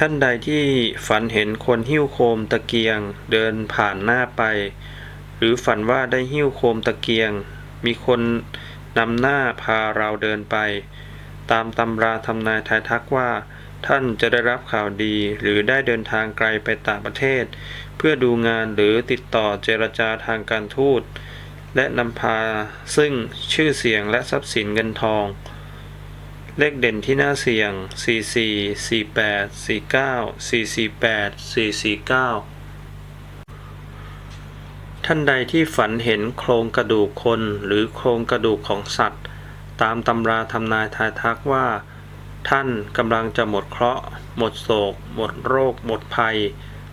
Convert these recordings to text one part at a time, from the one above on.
ท่านใดที่ฝันเห็นคนหิ้วโคมตะเกียง เดินผ่านหน้าไป หรือฝันว่าได้หิ้วโคมตะเกียง มีคนนำหน้าพาเราเดินไป ตามตำราทำนายทายทักว่า ท่านจะได้รับข่าวดีหรือได้เดินทางไกลไปต่างประเทศ เพื่อดูงานหรือติดต่อเจรจาทางการทูตและนำพาซึ่งชื่อเสียงและทรัพย์สินเงินทอง เลขเด่นที่น่าเสี่ยง 44 48 49 448 449 ท่านใดที่ฝันเห็นโครงกระดูกคนหรือโครงกระดูกของสัตว์ ตามตำราทำนายทายทักว่า ท่านกำลังจะหมดเคราะห์ หมดโศก หมดโรค หมดภัย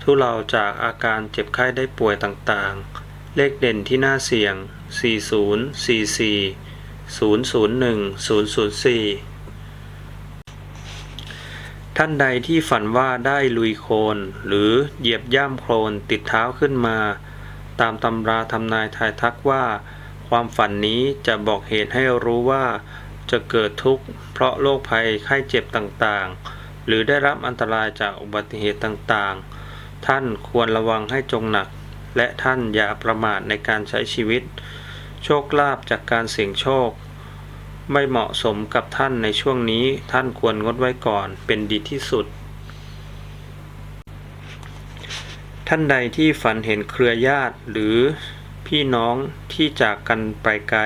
ทุเลาจากอาการเจ็บไข้ได้ป่วยต่างๆ เลขเด่นที่น่าเสี่ยง 40 44 001 004 ท่านใดที่ฝันว่าได้ลุยโคลนหรือเหยียบย่ำโคลนติดเท้าขึ้นมา ตามตำราทำนายทายทักว่า ความฝันนี้จะบอกเหตุให้รู้ว่า จะเกิดทุกข์เพราะโรคภัยไข้เจ็บต่างๆ หรือได้รับอันตรายจากอุบัติเหตุต่างๆ ท่านควรระวังให้จงหนัก และท่านอย่าประมาทในการใช้ชีวิต โชคลาภจากการเสี่ยงโชค ไม่เหมาะสมกับท่านในช่วงนี้ท่านควรงดไว้ก่อนเป็นดีที่สุด ท่านใดที่ฝันเห็นเครือญาติหรือพี่น้องที่จากกันไปไกล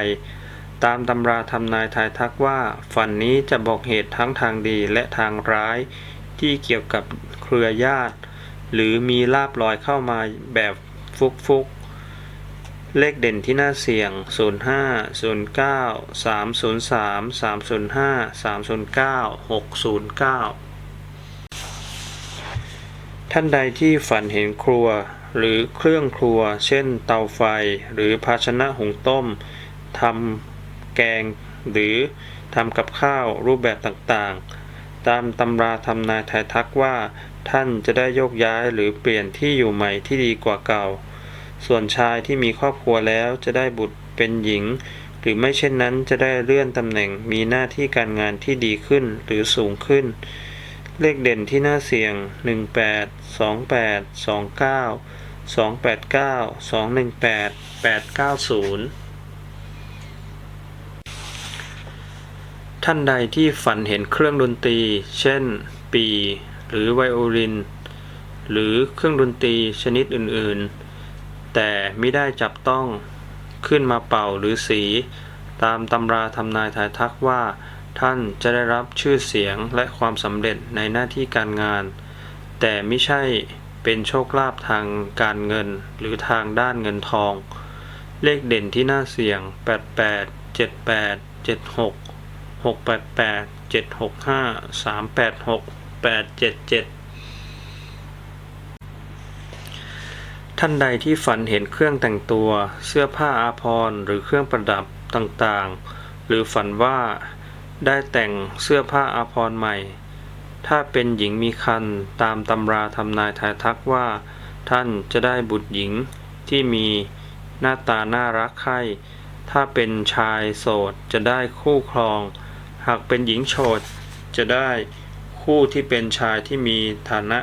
ตามตำราทำนายทายทักว่า ฝันนี้จะบอกเหตุทั้งทางดีและทางร้ายที่เกี่ยวกับเครือญาติ หรือมีลาบลอยเข้ามาแบบฟุกฟุก เลขเด่นที่น่าเสี่ยง 05 09 303 305 309 609 ท่านใดที่ฝันเห็นครัว หรือเครื่องครัว เช่นเตาไฟ หรือภาชนะหุงต้ม ทำแกง หรือทำกับข้าวรูปแบบต่างๆ ตามตำราทำนายทายทักว่า ท่านจะได้โยกย้ายหรือเปลี่ยนที่อยู่ใหม่ที่ดีกว่าเก่า ส่วนชายที่มีครอบครัวแล้วจะได้บุตรเป็นหญิง หรือไม่เช่นนั้นจะได้เลื่อนตำแหน่งมีหน้าที่การงานที่ดีขึ้นหรือสูงขึ้น เลขเด่นที่น่าเสี่ยง 18 28 29 289 218 890ท่านใดที่ฝันเห็นเครื่องดนตรี เช่น ปี หรือไวโอลิน หรือเครื่องดนตรีชนิดอื่น ๆ แต่ไม่ได้จับต้องขึ้นมาเป่าหรือสี ตามตำราทำนายทายทักว่า ท่านจะได้รับชื่อเสียงและความสำเร็จในหน้าที่การงาน แต่ไม่ใช่เป็นโชคลาภทางการเงินหรือทางด้านเงินทอง เลขเด่นที่น่าเสี่ยง 88 78 76 688 765 386 877 ท่านใดที่ฝันเห็นเครื่องแต่งตัว เสื้อผ้าอาภรณ์หรือเครื่องประดับต่างๆ หรือฝันว่าได้แต่งเสื้อผ้าอาภรณ์ใหม่ ถ้าเป็นหญิงมีคันตามตำราทำนายทายทักว่า ท่านจะได้บุตรหญิงที่มีหน้าตาน่ารักใคร่ถ้าเป็นชายโสดจะได้คู่ครอง หากเป็นหญิงโสดจะได้คู่ที่เป็นชายที่มีฐานะ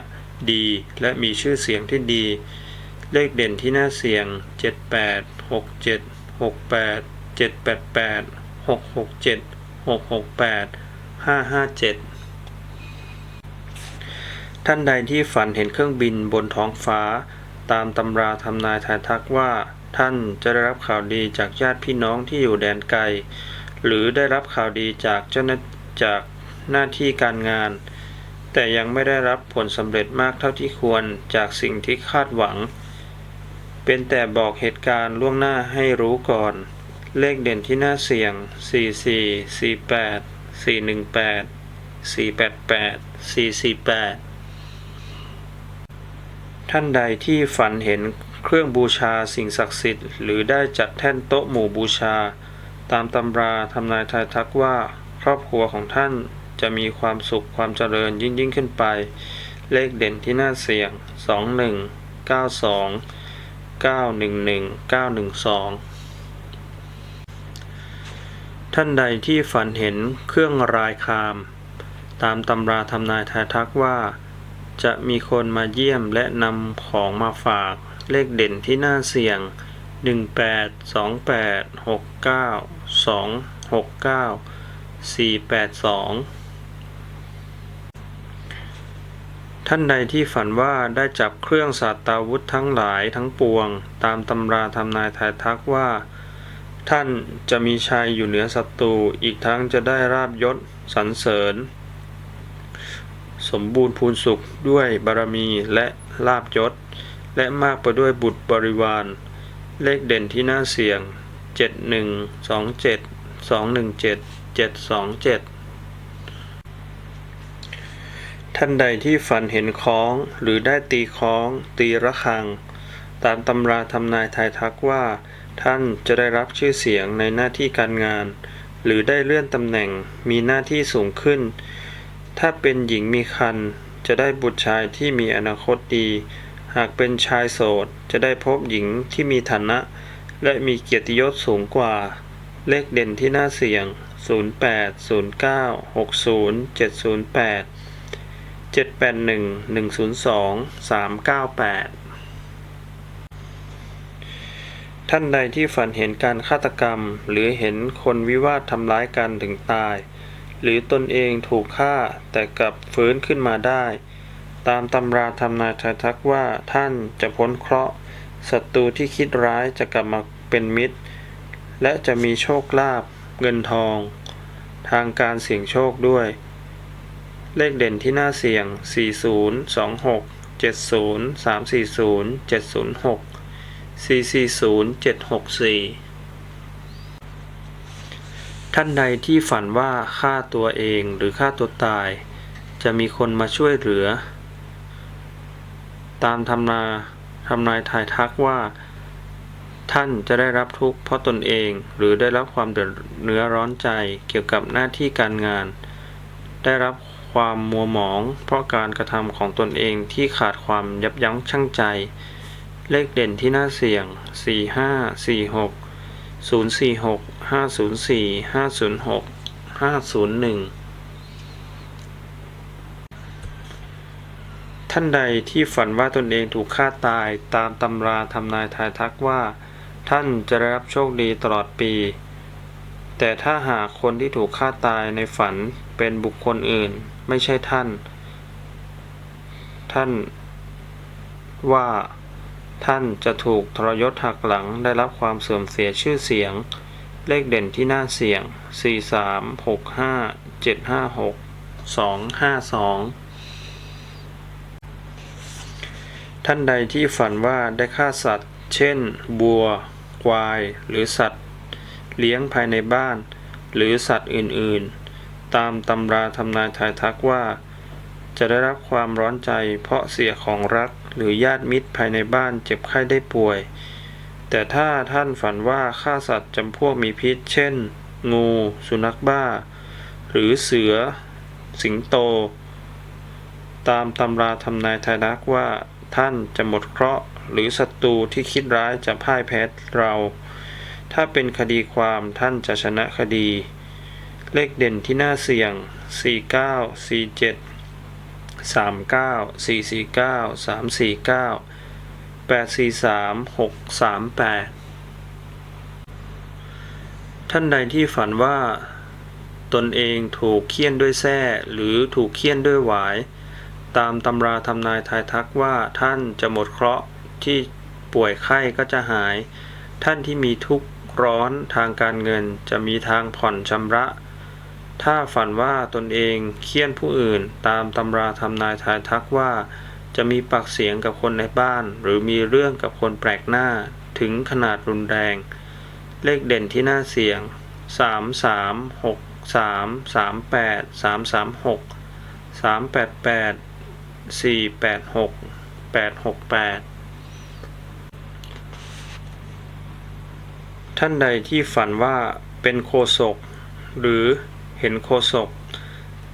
ดีและมีชื่อเสียงที่ดี เลขเด่นที่น่าเสี่ยง 78 67 68 788 667 668 557 ท่านใดที่ฝันเห็นเครื่องบินบนท้องฟ้า ตามตำราทำนายทายทักว่า ท่านจะได้รับข่าวดีจากญาติพี่น้องที่อยู่แดนไกล หรือได้รับข่าวดีจากเจ้าหน้าจากหน้าที่การงาน แต่ยังไม่ได้รับผลสำเร็จมากเท่าที่ควรจากสิ่งที่คาดหวัง เป็นแต่บอกเหตุการณ์ล่วงหน้าให้รู้ก่อน เลขเด่นที่น่าเสี่ยง 44 48 418 488 448 ท่านใดที่ฝันเห็นเครื่องบูชาสิ่งศักดิ์สิทธิ์หรือได้จัดแท่นโต๊ะหมู่บูชา ตามตำราทำนายทายทักว่า ครอบครัวของท่านจะมีความสุขความเจริญยิ่งยิ่งขึ้นไป เลขเด่นที่น่าเสี่ยง 21 92 911 912 ท่านใดที่ฝันเห็นเครื่องรายคาม ตามตำราทำนายทายทักว่า จะมีคนมาเยี่ยมและนำของมาฝากเลขเด่นที่น่าเสี่ยง 18 28 69 269 482 ท่านใดที่ฝันว่าได้จับเครื่องสัตราวุธทั้งหลายทั้งปวง ตามตำราทำนายทายทักว่า ท่านจะมีชัยอยู่เหนือศัตรูอีกทั้งจะได้ราบยศสรรเสริญ สมบูรณ์พูนสุขด้วยบารมีและลาบยศ และมากไปด้วยบุตรบริวาร เลขเด่นที่น่าเสี่ยง 71 27 217 727 ท่านใดที่ฝันเห็นคล้อง หรือได้ตีคล้อง ตีระฆัง ตามตำราทำนายทายทักว่า ท่านจะได้รับชื่อเสียงในหน้าที่การงาน หรือได้เลื่อนตำแหน่งมีหน้าที่สูงขึ้น ถ้าเป็นหญิงมีคันจะได้บุตรชายที่มีอนาคตดี หากเป็นชายโสดจะได้พบหญิงที่มีฐานะ และมีเกียรติยศสูงกว่า เลขเด่นที่น่าเสี่ยง 08 09 60 708 781 102 398ท่านใดที่ฝันเห็นการฆาตกรรม หรือเห็นคนวิวาททำร้ายกันถึงตาย หรือตนเองถูกฆ่าแต่กลับฟื้นขึ้นมาได้ ตามตำราทำนาทายทักว่าท่านจะพ้นเคราะห์ศัตรูที่คิดร้ายจะกลับมาเป็นมิตร และจะมีโชคลาภเงินทอง ทางการเสี่ยงโชคด้วย เลขเด่นที่น่าเสี่ยง 40 26 70 340 706 440 764 ท่านใดที่ฝันว่าฆ่าตัวเองหรือฆ่าตัวตาย จะมีคนมาช่วยเหลือ ตามทำนาทำนายทายทักว่า ท่านจะได้รับทุกข์เพราะตนเองหรือได้รับความเดือดเนื้อร้อนใจเกี่ยวกับหน้าที่การงาน ได้รับ ความมัวหมอง เพราะการกระทำของตนเองที่ขาดความยับยั้งชั่งใจ เลขเด่นที่น่าเสี่ยง 45 46 046 504 506 501 ท่านใดที่ฝันว่าตนเองถูกฆ่าตายตามตำราทำนายทายทักว่า ท่านจะได้รับโชคดีตลอดปี แต่ถ้าหากคนที่ถูกฆ่าตายในฝันเป็นบุคคลอื่น ไม่ใช่ท่าน ท่าน ว่า ท่านจะถูกทรยศหักหลังได้รับความเสื่อมเสียชื่อเสียง เลขเด่นที่น่าเสี่ยง 43 65 756 252 ท่านใดที่ฝันว่าได้ฆ่าสัตว์ เช่น บัว ควาย หรือสัตว์ เลี้ยงภายในบ้าน หรือสัตว์อื่น ๆ ตามตำราทำนายทายทักว่า จะได้รับความร้อนใจ เพราะเสียของรักหรือญาติมิตรภายในบ้านเจ็บไข้ได้ป่วย แต่ถ้าท่านฝันว่าฆ่าสัตว์จำพวกมีพิษ เช่น งู สุนัขบ้า หรือเสือ สิงโต ตามตำราทำนายทายทักว่า ท่านจะหมดเคราะห์หรือศัตรูที่คิดร้ายจะพ่ายแพ้เรา ถ้าเป็นคดีความท่านจะชนะคดี เลขเด่นที่น่าเสี่ยง 49 47 39 449 349 843 638 ท่านใดที่ฝันว่า ตนเองถูกเคี่ยนด้วยแส้หรือถูกเคี่ยนด้วยหวาย ตามตำราทำนายทายทักว่าท่านจะหมดเคราะห์ที่ป่วยไข้ก็จะหาย ท่านที่มีทุกข์ร้อนทางการเงินจะมีทางผ่อนชำระ ถ้าฝันว่าตนเองเคี่ยนผู้อื่น ตามตำราทำนายทายทักว่า จะมีปากเสียงกับคนในบ้าน หรือมีเรื่องกับคนแปลกหน้าถึงขนาดรุนแรง เลขเด่นที่น่าเสี่ยง 3 3 6 3 3 8 3 3 6 3 8 8 4 8 6 8 6 8 ท่านใดที่ฝันว่าเป็นโคศกหรือ เห็นโคศก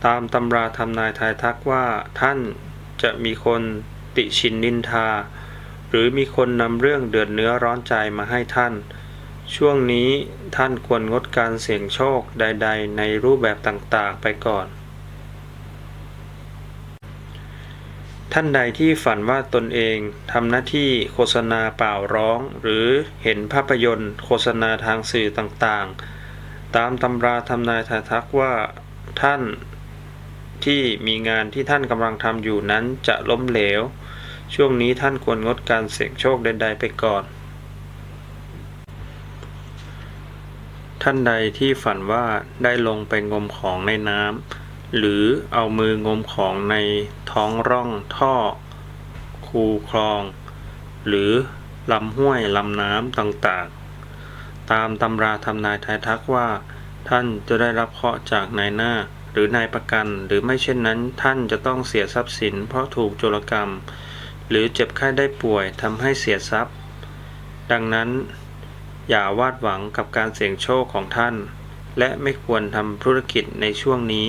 ตามตำราทำนายทายทักว่าท่านจะมีคนติชินนินทา หรือมีคนนำเรื่องเดือดเนื้อร้อนใจมาให้ท่าน ช่วงนี้ท่านควรงดการเสี่ยงโชคใด ๆ ในรูปแบบต่างๆไปก่อน ท่านใดที่ฝันว่าตนเองทำหน้าที่โฆษณาเปล่าร้อง หรือเห็นภาพยนตร์ โฆษณาทางสื่อต่างๆ ตามตำราทำนายทายทักว่าท่านที่มีงานที่ท่านกำลังทำอยู่นั้นจะล้มเหลว ช่วงนี้ท่านควรงดการเสี่ยงโชคใดๆไปก่อน ท่านใดที่ฝันว่าได้ลงไปงมของในน้ำหรือเอามืองมของในท้องร่องท่อ คูคลอง หรือลำห้วยลำน้ำต่างๆ ตามตำราทำนายทายทักว่า ท่านจะได้รับเคราะห์จากนายหน้า หรือนายประกัน หรือไม่เช่นนั้น ท่านจะต้องเสียทรัพย์สิน เพราะถูกโจรกรรม หรือเจ็บไข้ได้ป่วยทำให้เสียทรัพย์ ดังนั้น อย่าวาดหวังกับการเสี่ยงโชคของท่าน และไม่ควรทำธุรกิจในช่วงนี้